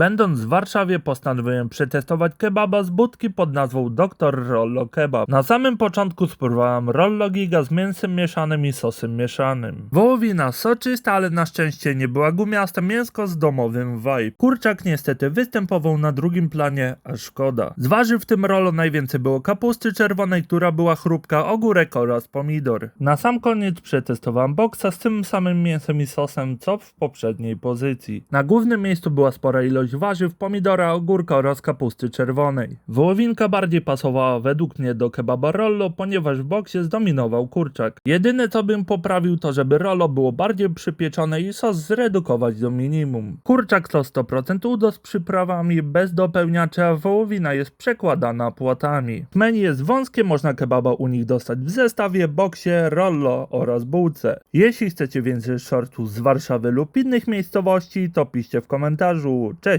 Będąc w Warszawie postanowiłem przetestować kebaba z budki pod nazwą Dr. Rollo Kebab. Na samym początku spróbowałem Rollo Giga z mięsem mieszanym i sosem mieszanym. Wołowina soczysta, ale na szczęście nie była gumiasta, mięsko z domowym vibe. Kurczak niestety występował na drugim planie, a szkoda. Z warzyw w tym Rollo najwięcej było kapusty czerwonej, która była chrupka, ogórek oraz pomidor. Na sam koniec przetestowałem boksa z tym samym mięsem i sosem, co w poprzedniej pozycji. Na głównym miejscu była spora ilość warzyw, pomidora, ogórka oraz kapusty czerwonej. Wołowinka bardziej pasowała według mnie do kebaba Rollo, ponieważ w boksie zdominował kurczak. Jedyne co bym poprawił to, żeby Rollo było bardziej przypieczone i sos zredukować do minimum. Kurczak to 100% udo z przyprawami bez dopełniaczy, a wołowina jest przekładana płatami. Menu jest wąskie, można kebaba u nich dostać w zestawie, boksie, rollo oraz bułce. Jeśli chcecie więcej shortów z Warszawy lub innych miejscowości, to piszcie w komentarzu. Cześć!